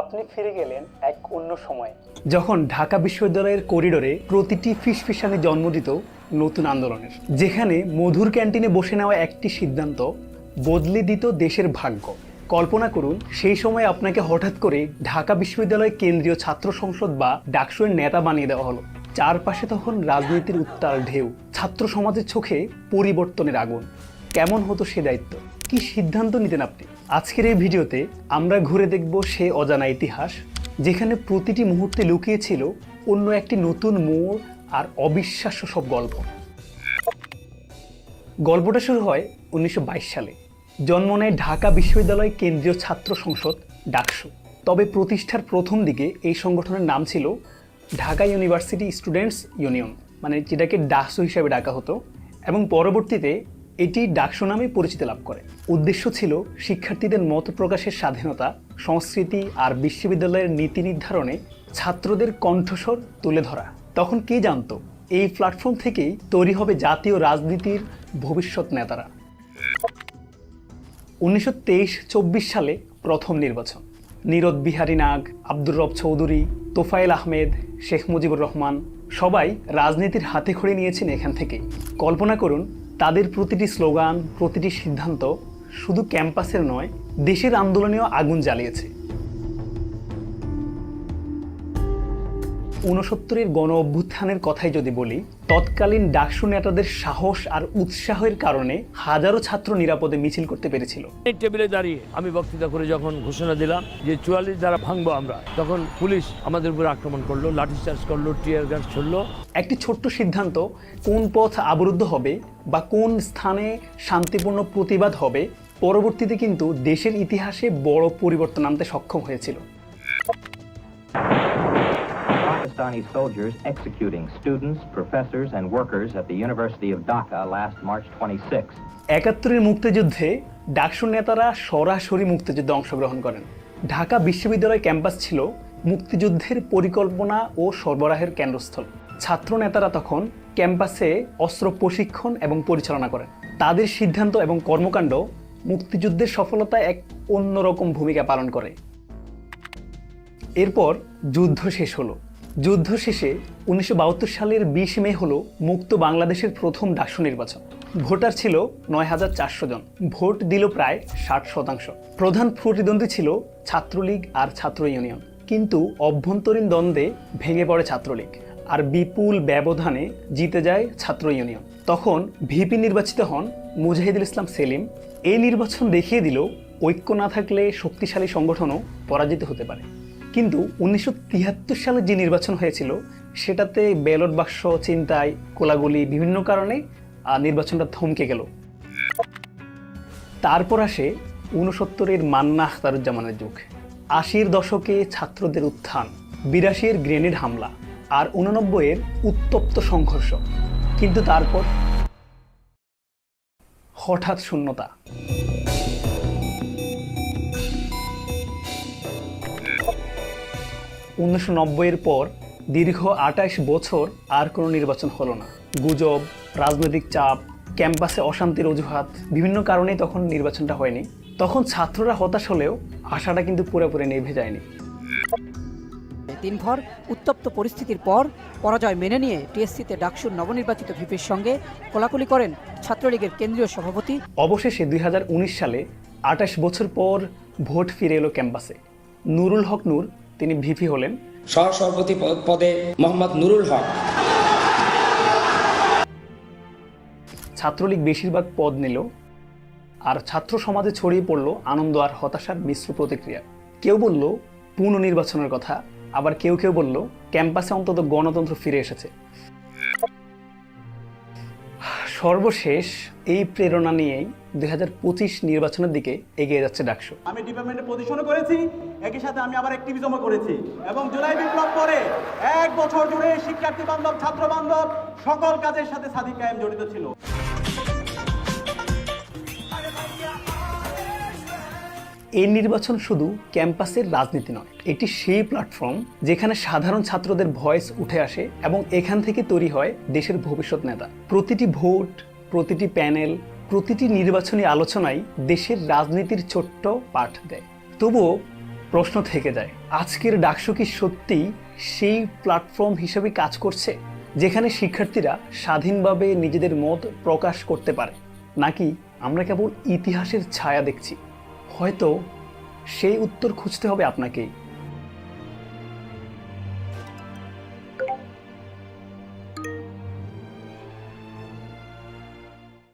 আপনি ফিরে গেলেন এক অন্য সময়ে। যখন ঢাকা বিশ্ববিদ্যালয়ের করিডোরে প্রতিটি ফিসফিসানি জন্ম দিত নতুন আন্দোলনের, যেখানে মধুর ক্যান্টিনে বসে নেওয়া একটি সিদ্ধান্ত বদলে দিত দেশের ভাগ্য। কল্পনা করুন, সেই সময় আপনাকে হঠাৎ করে ঢাকা বিশ্ববিদ্যালয় কেন্দ্রীয় ছাত্র সংসদ বা ডাকসুয়ের নেতা বানিয়ে দেওয়া হলো। চারপাশে তখন রাজনীতির উত্তাল ঢেউ, ছাত্র সমাজের চোখে পরিবর্তনের আগুন। কেমন হতো সে দায়িত্ব? কি সিদ্ধান্ত নিতেন আপনি? আজকের এই ভিডিওতে আমরা ঘুরে দেখব সে অজানা ইতিহাস, যেখানে প্রতিটি মুহূর্তে লুকিয়ে ছিল অন্য একটি নতুন মোড় আর অবিশ্বাস্য সব গল্প। গল্পটা শুরু হয় উনিশশো বাইশ সালে। জন্ম নেয় ঢাকা বিশ্ববিদ্যালয় কেন্দ্রীয় ছাত্র সংসদ, ডাকসু। তবে প্রতিষ্ঠার প্রথম দিকে এই সংগঠনের নাম ছিল ঢাকা ইউনিভার্সিটি স্টুডেন্টস ইউনিয়ন মানে যেটাকে ডাকসু হিসাবে ডাকা হতো। এবং পরবর্তীতে এটি ডাকসু নামে পরিচিতি লাভ করে। উদ্দেশ্য ছিল শিক্ষার্থীদের মত প্রকাশের স্বাধীনতা, সংস্কৃতি আর বিশ্ববিদ্যালয়ের নীতি নির্ধারণে ছাত্রদের কণ্ঠস্বর তুলে ধরা। তখন কে জানতো, এই প্ল্যাটফর্ম থেকেই তৈরি হবে জাতীয় রাজনীতির ভবিষ্যৎ নেতারা। উনিশশো তেইশ চব্বিশ সালে প্রথম নির্বাচন। নীরদ বিহারী নাগ, আব্দুর রব চৌধুরী, তোফায়েল আহমেদ, শেখ মুজিবুর রহমান সবাই রাজনীতির হাতে খড়ি নিয়েছেন এখান থেকে কল্পনা করুন তাদের প্রতিটি স্লোগান প্রতিটি সিদ্ধান্ত শুধু ক্যাম্পাসের নয় দেশের আন্দোলনেও আগুন জ্বালিয়েছে। ঊনসত্তরের গণ অভ্যুত্থানের কথাই যদি বলি তৎকালীন ডাকসু নেতাদের সাহস আর উৎসাহের কারণে হাজারো ছাত্র নিরাপদে মিছিল করতে পেরেছিল। এই টেবিলে দাঁড়িয়ে আমি বক্তৃতা করে যখন ঘোষণা দিলাম যে চুয়াল্লিশ দ্বারা ভাঙবো আমরা তখন পুলিশ আমাদের উপর আক্রমণ করল লাঠিচার্জ করল টিয়ার গ্যাস ছড়লো। একটি ছোট্ট সিদ্ধান্ত কোন পথ অবরুদ্ধ হবে বা কোন স্থানে শান্তিপূর্ণ প্রতিবাদ হবে পরবর্তীতে কিন্তু দেশের ইতিহাসে বড় পরিবর্তন আনতে সক্ষম হয়েছিল। Pakistani soldiers executing students, professors, and workers at the University of Dhaka last March 26. একাত্তরের মুক্তিযুদ্ধে ডাকসু নেতারা সরাসরি মুক্তিযুদ্ধে অংশগ্রহণ করেন। ঢাকা বিশ্ববিদ্যালয় ক্যাম্পাস ছিল মুক্তিযুদ্ধের পরিকল্পনা ও সরবরাহের কেন্দ্রস্থল। ছাত্র নেতারা তখন ক্যাম্পাসে অস্ত্র প্রশিক্ষণ এবং পরিচালনা করেন। তাদের সিদ্ধান্ত এবং কর্মকাণ্ড মুক্তিযুদ্ধের সফলতায় এক অন্যরকম ভূমিকা পালন করে। এরপর যুদ্ধ শেষ হলো। যুদ্ধ শেষে উনিশশো বাহাত্তর সালের বিশ মে হলো মুক্ত বাংলাদেশের প্রথম ডাকসু নির্বাচন। ভোটার ছিল নয় হাজার চারশো জন। ভোট দিল প্রায় ষাট শতাংশ। প্রধান প্রতিদ্বন্দ্বী ছিল ছাত্রলীগ আর ছাত্র ইউনিয়ন। কিন্তু অভ্যন্তরীণ দ্বন্দ্বে ভেঙে পড়ে ছাত্রলীগ আর বিপুল ব্যবধানে জিতে যায় ছাত্র ইউনিয়ন। তখন ভিপি নির্বাচিত হন মুজাহিদুল ইসলাম সেলিম। এই নির্বাচন দেখিয়ে দিল ঐক্য না থাকলে শক্তিশালী সংগঠনও পরাজিত হতে পারে। কিন্তু উনিশশো তিয়াত্তর সালে যে নির্বাচন হয়েছিল, সেটাতে ব্যালট বাক্স চিন্তায় কোলাগুলি বিভিন্ন কারণে নির্বাচনটা থমকে গেল। তারপর আসে উনসত্তরের মান্না আখতারুজ্জামানের যুগ। আশির দশকে ছাত্রদের উত্থান, বিরাশির গ্রেনেড হামলা আর উননব্বইয়ের উত্তপ্ত সংঘর্ষ। কিন্তু তারপর হঠাৎ শূন্যতা। উনিশশো নব্বইয়ের পর দীর্ঘ আঠাশ বছর আর কোনো নির্বাচন হলো না। গুজব রাজনৈতিক চাপ ক্যাম্পাসে অশান্তির অজুহাত বিভিন্ন কারণেই তখন নির্বাচনটা হয়নি। তখন ছাত্ররা হতাশ হলেও আশাটা কিন্তু পুরোপুরি নিভে যায়নি। দিনভর উত্তপ্ত পরিস্থিতির পর পরাজয় মেনে নিয়ে টিএসসিতে ডাকসুর নবনির্বাচিত ভিপির সঙ্গে কোলাকুলি করেন ছাত্রলীগের কেন্দ্রীয় সভাপতি। অবশেষে দুই হাজার উনিশ সালে আঠাশ বছর পর ভোট ফিরে এলো ক্যাম্পাসে। নুরুল হক নূর তিনি ভিপি হলেন। সহসভাপতি পদে মোহাম্মদ নুরুল হক। ছাত্রলীগ বেশিরভাগ পদ নিল আর ছাত্র সমাজে ছড়িয়ে পড়ল আনন্দ আর হতাশার মিশ্র প্রতিক্রিয়া। কেউ বলল পুনর্নির্বাচনের কথা আবার কেউ কেউ বলল ক্যাম্পাসে অন্তত গণতন্ত্র ফিরে এসেছে। সর্বশেষ এই প্রেরণা নিয়েই দুই হাজার পঁচিশ নির্বাচনের দিকে এগিয়ে যাচ্ছে ডাকসু। আমি ডিপার্টমেন্টে পজিশনও করেছি, একই সাথে আমি আবার অ্যাক্টিভিজমও করেছি। এবং জুলাই বিপ্লব পরে এক বছর জুড়ে শিক্ষার্থী বান্ধব, ছাত্র বান্ধব, সকল কাজের সাথে সাদিক কায়েম জড়িত ছিল। এই নির্বাচন শুধু ক্যাম্পাসের রাজনীতি নয়, এটি সেই প্ল্যাটফর্ম যেখানে সাধারণ ছাত্রদের ভয়েস উঠে আসে এবং এখান থেকে তৈরি হয় দেশের ভবিষ্যৎ নেতা। প্রতিটি ভোট, প্রতিটি প্যানেল প্রতিটি নির্বাচনী আলোচনায় দেশের রাজনীতির ছোট্ট পাঠ দেয়। তবুও প্রশ্ন থেকে যায়, আজকের ডাকসু কি সত্যিই সেই প্ল্যাটফর্ম হিসেবে কাজ করছে, যেখানে শিক্ষার্থীরা স্বাধীনভাবে নিজেদের মত প্রকাশ করতে পারে? নাকি আমরা কেবল ইতিহাসের ছায়া দেখছি? হয়তো সেই উত্তর খুঁজতে হবে আপনাকেই।